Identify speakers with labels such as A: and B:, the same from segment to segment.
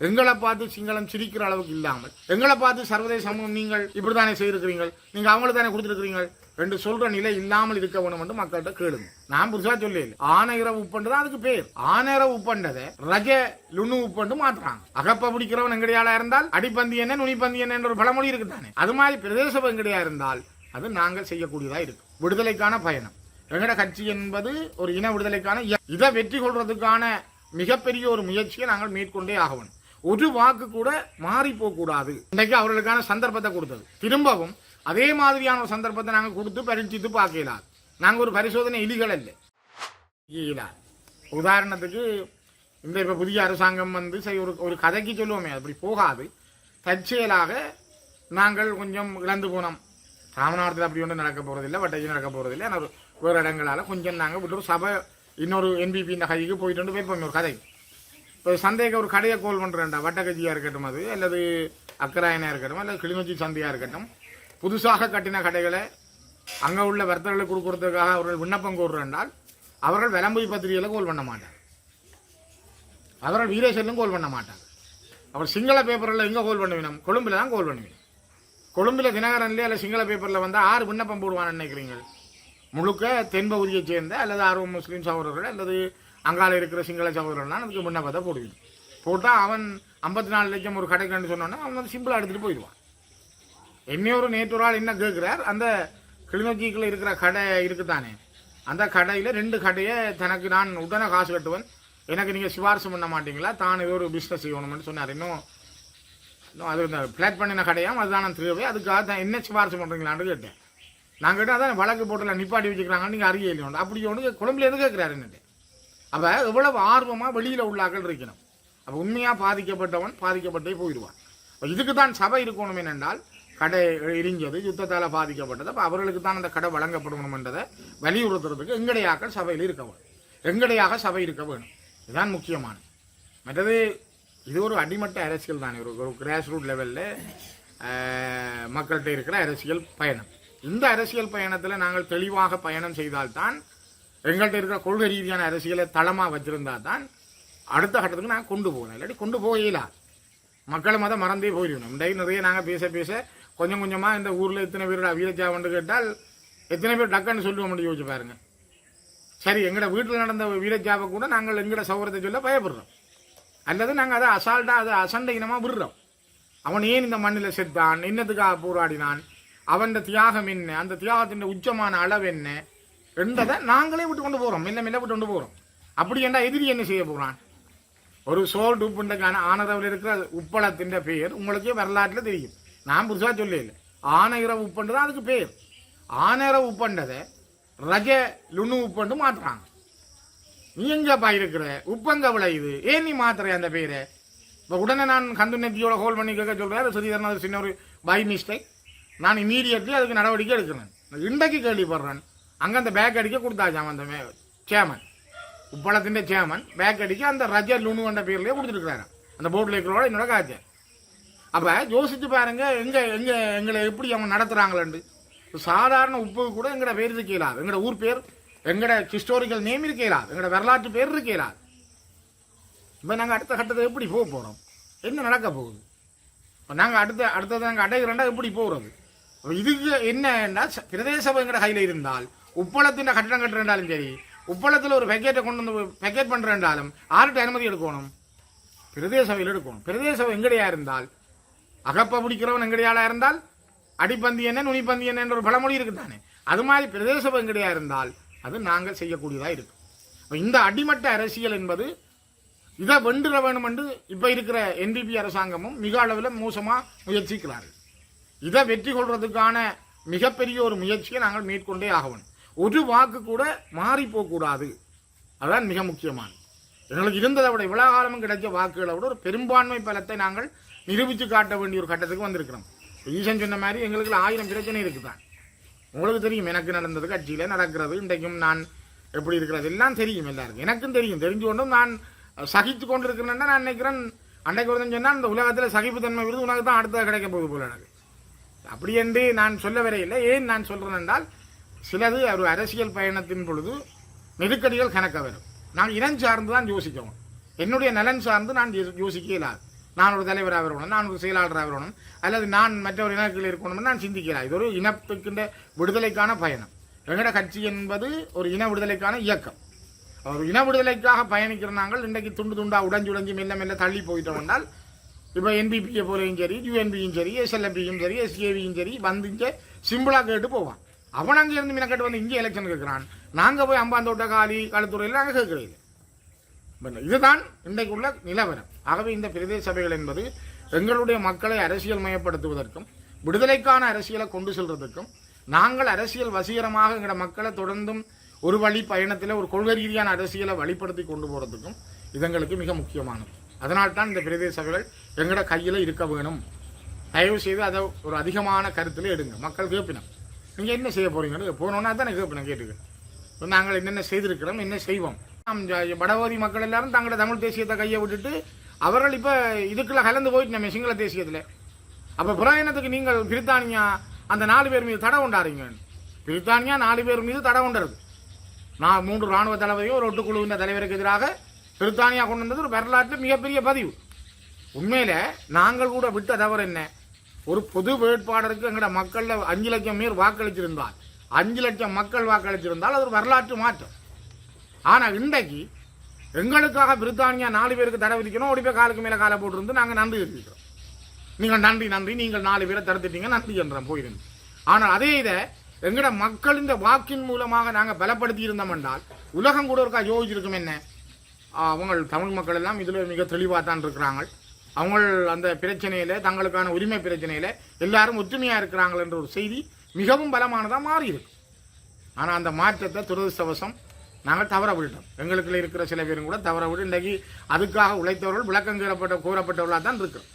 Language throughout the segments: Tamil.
A: எங்களை பார்த்து சிங்களம் சிரிக்கிற அளவுக்கு இல்லாமல் எங்களை பார்த்து சர்வதேச சமூகம் நீங்கள் இப்படித்தானே செய்திருக்கிறீங்க நீங்கள் அவங்களுக்கு தானே கொடுத்துருக்கிறீங்க ரெண்டு சொல்ற நிலை இல்லாமல் இருக்க வேணும் என்று மக்கள்கிட்ட கேளுங்க. நான் புதுசா சொல்லல ஆனையர உப்பண்டு தான் அதுக்கு பேர். ஆனையர உப்பண்டதை ரஜ லுண்ணு உப்பண்டு மாற்றுறாங்க அகப்ப பிடிக்கிறவன் எங்கடையாளா இருந்தால் அடிப்பந்தி என்ன நுனிப்பந்தி என்ன என்ற ஒரு பழமொழி இருக்கு தானே அது மாதிரி பிரதேச வெங்கடையா இருந்தால் அது நாங்கள் செய்யக்கூடியதா இருக்கு. விடுதலைக்கான பயணம். எங்கட கட்சி என்பது ஒரு இன விடுதலைக்கான இய- இதை வெற்றி கொள்றதுக்கான மிகப்பெரிய ஒரு முயற்சியை நாங்கள் மேற்கொண்டே ஆகணும். ஒரு வாக்கு கூட மாறி போகக்கூடாது இன்றைக்கு அவர்களுக்கான சந்தர்ப்பத்தை கொடுத்தது. திரும்பவும் அதே மாதிரியான ஒரு சந்தர்ப்பத்தை நாங்கள் கொடுத்து பரீட்சித்து பார்க்கலாம் நாங்கள் ஒரு பரிசோதனை இலிகள் இல்லை உதாரணத்துக்கு இந்த இப்போ புதிய அரசாங்கம் வந்து சரி ஒரு ஒரு கதைக்கு சொல்லுவோமே அப்படி போகாது. தற்செயலாக நாங்கள் கொஞ்சம் இழந்து போனோம். ராமநாதத்தில் அப்படி ஒன்றும் நடக்க போகிறதில்லை வட்டையும் நடக்க போகிறதில்லை ஆனால் ஒரு வேறு இடங்களால் கொஞ்சம் நாங்கள் விட்டு ஒரு சபை இன்னொரு என்பிபி இந்த கைக்கு போயிட்டு வந்து வைப்போம் ஒரு கதை. இப்போ சந்தைக்கு ஒரு கடையை கோல் பண்ணுறேன்டா வட்டகஜியாக இருக்கட்டும் அது அல்லது அக்கராயனாக இருக்கட்டும் அல்லது கிளிநொச்சி சந்தையாக இருக்கட்டும். புதுசாக கட்டின கடைகளை அங்கே உள்ள வர்த்தகர்களுக்கு கொடுக்கறதுக்காக அவர்கள் விண்ணப்பம் கோருறால் அவர்கள் விளம்பரி பத்திரிகையில் கோல் பண்ண மாட்டார். அவர்கள் வீரேசல்லும் கோல் பண்ண மாட்டார். அவர் சிங்கள பேப்பரில் எங்கே கோல் பண்ணுவினோம்? கொழும்பில் தான் கோல் பண்ணுவேன் கொழும்பில் தினகரன்லேயே அல்ல சிங்கள பேப்பரில் வந்தால் ஆறு விண்ணப்பம் போடுவான்னு நினைக்கிறீங்க? முழுக்க தென்பகுதியை சேர்ந்த அல்லது ஆர்வம் முஸ்லீம் சகோதரர்கள் அல்லது அங்கால இருக்கிற சிங்கள சகோதரர்கள்லாம் அதுக்கு விண்ணப்பத்தை போடுவீங்க போட்டால் அவன் ஐம்பத்தி நாலு லட்சம் ஒரு கடைக்குன்னு சொன்னோன்னா அவன் வந்து சிம்பிளாக எடுத்துகிட்டு போயிடுவான். என்னையொரு நேற்று ஒரு ஆள் என்ன கேட்குறார் அந்த கிளிநொச்சிக்குள்ள இருக்கிற கடை இருக்குதானே அந்த கடையில் ரெண்டு கடையை தனக்கு நான் உடனே காசு கட்டுவேன். எனக்கு நீங்கள் சிபாரிசு பண்ண மாட்டீங்களா? தான் ஏதோ ஒரு பிஸ்னஸ் செய்யணும்னு சொன்னார். இன்னும் இன்னும் அது இந்த பண்ணின கடையாம் அதுதான் திருவே அதுக்காக தான் என்ன சிபாரிசு பண்ணுறீங்களான்னு கேட்டேன். நான் கேட்டால் அதான் வழக்கு போட்டில் நிப்பாட்டி வச்சுக்கிறாங்கன்னு நீங்கள் அறிய இல்லையோண்டு அப்படி ஒன்று கொழும்புல எது கேட்குறாரு என்னட்டு அப்போ எவ்வளவு ஆர்வமாக வெளியில் உள்ளாக்கள் இருக்கணும். அப்போ உண்மையாக பாதிக்கப்பட்டவன் பாதிக்கப்பட்டே போயிடுவான். அப்போ இதுக்கு தான் சபை இருக்கணும் என்னென்றால் கடை எரிஞ்சது யுத்தத்தால் பாதிக்கப்பட்டது அப்போ அவர்களுக்கு தான் அந்த கடை வழங்கப்படணும் என்றதை வலியுறுத்துறதுக்கு எங்கடையாக்கள் சபையில் இருக்க வேணும். எங்கடையாக சபை இருக்க வேணும். இதுதான் முக்கியமானது. மற்றது இது ஒரு அடிமட்ட அரசியல் தானே. ஒரு ஒரு கிராஸ் ரூட் லெவலில் மக்கள்கிட்ட இருக்கிற அரசியல் பயணம். இந்த அரசியல் பயணத்தில் நாங்கள் தெளிவாக பயணம் செய்தால்தான் எங்கள்கிட்ட இருக்கிற கொள்கை ரீதியான அரசியலை தளமாக வச்சிருந்தா தான் அடுத்த கட்டத்துக்கு நாங்கள் கொண்டு போகணும் இல்லாட்டி கொண்டு போகல மக்களும் அதை மறந்தே போயிடணும் இன்றைக்கு நிறைய நாங்கள் பேச பேச கொஞ்சம் கொஞ்சமாக இந்த ஊரில் எத்தனை பேரோட வீரச்சாவண்டு கேட்டால் எத்தனை பேர் டக்குன்னு சொல்லுவோம் மட்டும் யோசிச்சு பாருங்க. சரி எங்களோட வீட்டில் நடந்த வீரச்சாவை கூட நாங்கள் எங்களோட சௌகரத்தை சொல்ல பயப்படுறோம். அல்லது நாங்கள் அதை அசால்ட்டாக அதை அசண்டை இனமாக விடுறோம். அவன் ஏன் இந்த மண்ணில் செத்தான்? இன்னத்துக்காக போராடினான்? அவன் தியாகம் என்ன? அந்த தியாகத்தின் உச்சமான அளவு என்ன? என்றதை நாங்களே விட்டு கொண்டு போகிறோம் மெல்ல மெல்ல விட்டு கொண்டு போகிறோம் அப்படி என்றால் எதிரி என்ன செய்ய போகிறான் ஒரு சோல் உப்புண்டக்கான ஆனரவில் இருக்கிற உப்பளத்தின் பெயர் உங்களுக்கே வரலாற்றில் தெரியும். நான் புதுசாக சொல்லல. ஆனையிற உப்பண்டு தான் அதுக்கு பேர் ஆனையிற உப்பண்டதை ரஜ லுணு உப்பண்டு மாற்றுறாங்க. நீ எங்கப்பா இருக்கிற? உப்பங்க விளையுது. ஏன் நீ மாத்துற அந்த பேரை இப்போ உடனே நான் கந்து நெத்தியோட ஹோல் பண்ணி கேட்க சொல்கிறார் சரிதான அது சின்ன ஒரு பை மிஸ்டேக் நான் இமீடியட்லி அதுக்கு நடவடிக்கை எடுக்கிறேன். இன்றைக்கு கேள்விப்படுறேன். அங்கே அந்த பேக் அடிக்க கொடுத்தாச்சாம் அந்த மே சேமன் உப்பளத்தின் சேமன் பேக் அடிக்க அந்த ரஜ லுணுன்ற பேர்லேயே கொடுத்துருக்குறாரு. அந்த போட்டில் இருக்கிறோட என்னோட காய்ச்சல் அப்போ யோசித்து பாருங்க எங்க எங்கே எங்களை எப்படி அவங்க நடத்துறாங்களேன்னு சாதாரண உப்பு கூட எங்கட பேர் இருக்கலாது எங்களோட ஊர் பேர் எங்களோட ஹிஸ்டோரிக்கல் நேம் இருக்கலாது எங்களோட வரலாற்று பேர் இருக்கலாது இப்போ நாங்கள் அடுத்த கட்டத்தை எப்படி போக போகிறோம் என்ன நடக்க போகுது? இப்போ நாங்கள் அடுத்த அடுத்தது நாங்கள் அடைகிறோண்டா எப்படி போகிறது இதுக்கு என்னன்னா ச- பிரதேச சபை கையில் இருந்தால் உப்பளத்தின் கட்டணம் கட்டுறேன்டாலும் சரி உப்பளத்தில் ஒரு பேக்கெட்டை கொண்டு வந்து பேக்கெட் பண்ணுறேன்டாலும் ஆர்ட்டு அனுமதி எடுக்கணும். பிரதேச சபையில் எடுக்கணும். பிரதேச சபை எங்கடையா இருந்தால்? அகப்ப பிடிக்கிறவன் எங்கடையாளா இருந்தால்? அடிப்பந்தி என்ன நுனிப்பந்தி என்ன என்ற ஒரு பழமொழி இருக்குதானே? அது மாதிரி பிரதேச சபை எங்கடையா இருந்தால் அது நாங்கள் செய்யக்கூடியதாக இருக்கும். அப்ப இந்த அடிமட்ட அரசியல் என்பது இதை வென்றுட வேணும் என்று இப்போ இருக்கிற என்பிபி அரசாங்கமும் மிக அளவில் மோசமாக முயற்சிக்கிறார்கள். இதை வெற்றி கொள்வதற்கான மிகப்பெரிய ஒரு முயற்சியை நாங்கள் மேற்கொண்டே ஆகணும். ஒரு வாக்கு கூட மாறி போகக்கூடாது. அதுதான் மிக முக்கியமானது. எங்களுக்கு இருந்ததை விட இவ்வளவு காலமும் கிடைச்ச வாக்குகளை விட ஒரு பெரும்பான்மை பலத்தை நாங்கள் நிரூபித்து காட்ட வேண்டிய ஒரு கட்டத்துக்கு வந்திருக்கிறோம். ஈசன் சொன்ன மாதிரி எங்களுக்கு ஆயிரம் பிரச்சனை இருக்குதான். உங்களுக்கு தெரியும் எனக்கு நடந்தது கட்சியில் நடக்கிறது இன்றைக்கும் நான் எப்படி இருக்கிறது எல்லாம் தெரியும் எல்லாருக்கும். எனக்கும் தெரியும். தெரிஞ்சு கொண்டும் நான் சகித்து கொண்டு இருக்கிறேன்னா நான் நினைக்கிறேன். அன்றைக்கு ஒருத்தன் சொன்னால் இந்த உலகத்தில் சகிப்புத்தன்மை விருது உனக்கு தான் அடுத்தது கிடைக்க போகுது போல எனக்கு அப்படி என்று நான் சொல்ல வரையில்லை ஏன் நான் சொல்கிறேன் என்றால் சிலது ஒரு அரசியல் பயணத்தின் பொழுது நெருக்கடிகள் கணக்க வரும் நான் இனம் சார்ந்து தான் யோசிக்கணும் என்னுடைய நலன் சார்ந்து நான் யோசிக்க இயலாது நான் ஒரு தலைவராக வரணும் நான் ஒரு செயலாளராக வரணும் அல்லது நான் மற்றொரு இனத்தில் இருக்கணும்னு நான் சிந்திக்கிறேன் இது ஒரு இனத்துக்கின்ற விடுதலைக்கான பயணம். எங்கட கட்சி என்பது ஒரு இன விடுதலைக்கான இயக்கம். ஒரு இன விடுதலைக்காக பயணிக்கிற நாங்கள் இன்றைக்கு துண்டு துண்டாக உடஞ்சு உடைஞ்சு மெல்ல மெல்ல தள்ளி போயிட்டோம் என்றால் இப்போ என்பிபியை போலையும் சரி யூஎன்பியும் சரி எஸ்எல்எம்பியும் சரி எஸ்ஏவியும் சரி வந்து இங்கே சிம்பிளாக கேட்டு போவான். அவன் அங்கே இருந்து மினக்கட்டு வந்து இங்கே எலெக்ஷன் கேட்குறான் நாங்கள் போய் அம்பாந்தோட்ட காலி களத்துறையில் நாங்கள் கேட்குறீங்க இதுதான் இன்றைக்குள்ள நிலவரம். ஆகவே இந்த பிரதேச சபைகள் என்பது எங்களுடைய மக்களை அரசியல் மயப்படுத்துவதற்கும் விடுதலைக்கான அரசியலை கொண்டு செல்வதற்கும் நாங்கள் அரசியல் வசீகரமாக எங்களோட மக்களை தொடர்ந்தும் ஒரு வழி பயணத்தில் ஒரு கொள்கை ரீதியான அரசியலை வழிப்படுத்தி கொண்டு போகிறதுக்கும் இது எங்களுக்கு மிக முக்கியமானது. அதனால் தான் இந்த பிரதேச சபைகள் எங்களோட கையில் இருக்க வேணும். தயவு செய்து அதை ஒரு அதிகமான கருத்தில் எடுங்க. மக்கள் கேட்பினம் நீங்கள் என்ன செய்ய போகிறீங்கன்னு போனோன்னா தான் கேட்பேன் கேட்டுக்க இப்ப நாங்கள் என்னென்ன செய்திருக்கிறோம் என்ன செய்வோம்? ஆம், ஜ- வடபகுதி மக்கள் எல்லாரும் தங்களோட தமிழ் தேசியத்தை கையை விட்டுட்டு அவர்கள் இப்போ இதுக்குள்ளே கலந்து போயிட்டு நம்ம சிங்கள தேசியத்தில். அப்போ புராயணத்துக்கு நீங்கள் பிரித்தானியா அந்த நாலு பேர் மீது தடை உண்டாருங்க. பிரித்தானியா நாலு பேர் மீது தடை உண்டது. நான் மூன்று ராணுவ தலைவரையும் ஒரு ஒட்டுக்குழுவின் தலைவருக்கு எதிராக பிரித்தானியா கொண்டு வந்தது ஒரு வரலாற்று மிகப்பெரிய பதிவு. உண்மையில் நாங்கள் கூட விட்ட தவறு என்ன? ஒரு பொது வேட்பாளருக்கு எங்கட மக்கள்ல அஞ்சு லட்சம் பேர் வாக்களிச்சிருந்தால் அஞ்சு லட்சம் மக்கள் வாக்களிச்சிருந்தால் அது ஒரு வரலாற்று மாற்றம். ஆனா இன்றைக்கு எங்களுக்காக பிரித்தானியா நாலு பேருக்கு தடை விதிக்கணும் ஓடி போய் காலுக்கு மேல காலை போட்டிருந்து நாங்க நன்றி இருக்கிறோம் நீங்கள் நன்றி நன்றி நீங்கள் நாலு பேரை தடுத்துட்டீங்க நன்றி என்றோம் போயிருந்து. ஆனால் அதே இதை எங்கட மக்கள் இந்த வாக்கின் மூலமாக நாங்க பலப்படுத்தி இருந்தோம் என்றால் உலகம் கூட இருக்கா யோசிச்சிருக்கும் என்ன? அவங்க தமிழ் மக்கள் எல்லாம் இதுல மிக தெளிவாக தான் இருக்கிறாங்க. அவங்க அந்த பிரச்சனையில் தங்களுக்கான உரிமை பிரச்சனையில் எல்லாரும் ஒற்றுமையாக இருக்கிறாங்க என்ற ஒரு செய்தி மிகவும் பலமானதாக மாறி இருக்கு ஆனால் அந்த மாற்றத்தை துரதிருஷ்டவசம் நாங்கள் தவற விட்டோம் எங்களுக்குள்ள இருக்கிற சில பேரும் கூட தவற விட்டு இன்றைக்கு அதுக்காக உழைத்தவர்கள் விளக்கம் கூறப்பட்ட கூறப்பட்டவர்களாக தான் இருக்கிறோம்.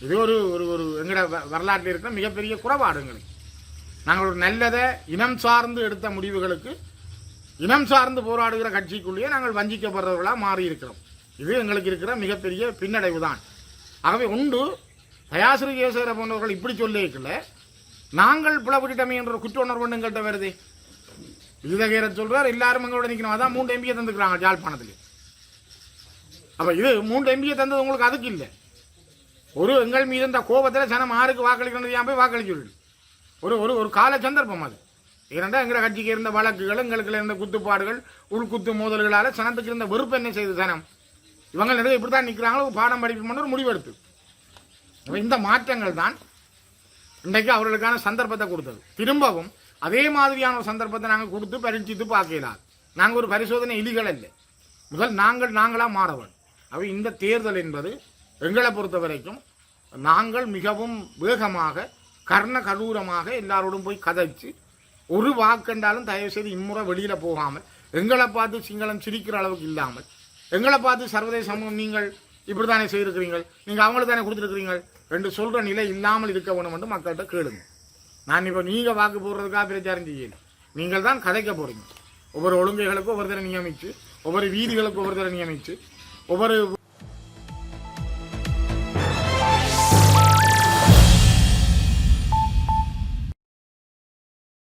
A: இது ஒரு ஒரு ஒரு எங்களோட வரலாற்றில் இருக்கிற மிகப்பெரிய குறைபாடு எங்களுக்கு நாங்கள் ஒரு நல்லதை இனம் சார்ந்து எடுத்த முடிவுகளுக்கு இனம் சார்ந்து போராடுகிற கட்சிக்குள்ளேயே நாங்கள் வஞ்சிக்கப்படுறவர்களாக மாறி இருக்கிறோம் இது எங்களுக்கு இருக்கிற மிகப்பெரிய பின்னடைவு தான் ஆகவே உண்டு. தயாசிரி கேசவர போன்றவர்கள் இப்படி சொல்லியிருக்கல. நாங்கள் புலப்பட்டுட்டோமே என்ற குற்ற உணர்வு ஒன்று எங்கள்கிட்ட வருது. கீதகேர சொல்றார் எல்லாரும் எங்களோட நிற்கணும் அதான் மூன்று எம்பியை தந்துக்கிறாங்க ஜாழ்ப்பாணத்தில் அப்போ இது மூன்று எம்பியை தந்தது உங்களுக்கு அதுக்கு இல்லை. ஒரு எங்கள் மீது இந்த கோபத்தில் சனம் ஆறுக்கு வாக்களிக்கணும் ஏன் போய் வாக்களிச்சு ஒரு ஒரு ஒரு கால சந்தர்ப்பம் அது. இரண்டா எங்க கட்சிக்கு இருந்த வழக்குகள் எங்களுக்கு இருந்த குத்துப்பாடுகள் உள்குத்து மோதல்களால் சனத்துக்கு இருந்த வெறுப்பு என்ன செய்து சனம்? இவங்க நிறைய இப்படித்தான் நிற்கிறாங்களோ பாடம் படிப்போம்னு ஒரு முடிவெடுத்து. இந்த மாற்றங்கள் தான் இன்றைக்கு அவர்களுக்கான சந்தர்ப்பத்தை கொடுத்தது. திரும்பவும் அதே மாதிரியான ஒரு சந்தர்ப்பத்தை நாங்கள் கொடுத்து பரீட்சித்து பார்க்கலாம் நாங்கள் ஒரு பரிசோதனை எலிகள் இல்லை முதல் நாங்கள் நாங்களாக மாறவன். அவை இந்த தேர்தல் என்பது எங்களை பொறுத்த வரைக்கும் நாங்கள் மிகவும் வேகமாக கர்ண கடூரமாக எல்லாரோடும் போய் கதைச்சு ஒரு வாக்கண்டாலும் தயவு செய்து இம்முறை வெளியில் போகாமல் எங்களை பார்த்து சிங்களம் சிரிக்கிற அளவுக்கு இல்லாமல் எங்களை பார்த்து சர்வதேச சமூகம் நீங்கள் இப்படி தானே செய்திருக்கிறீர்கள்? நீங்கள் அவங்களுக்கு தானே கொடுத்துருக்கிறீங்க என்று சொல்கிற நிலை இல்லாமல் இருக்க வேணும் என்று மக்கள்கிட்ட கேளுங்க. நான் இப்போ நீங்கள் வாக்கு போடுறதுக்காக பிரச்சாரம் செய்யல நீங்கள் தான் கதைக்க போகிறீங்க ஒவ்வொரு ஒழுங்கைகளுக்கும் ஒவ்வொருத்தரை நியமிச்சு ஒவ்வொரு வீதிகளுக்கும் ஒவ்வொருத்தரை நியமிச்சு ஒவ்வொரு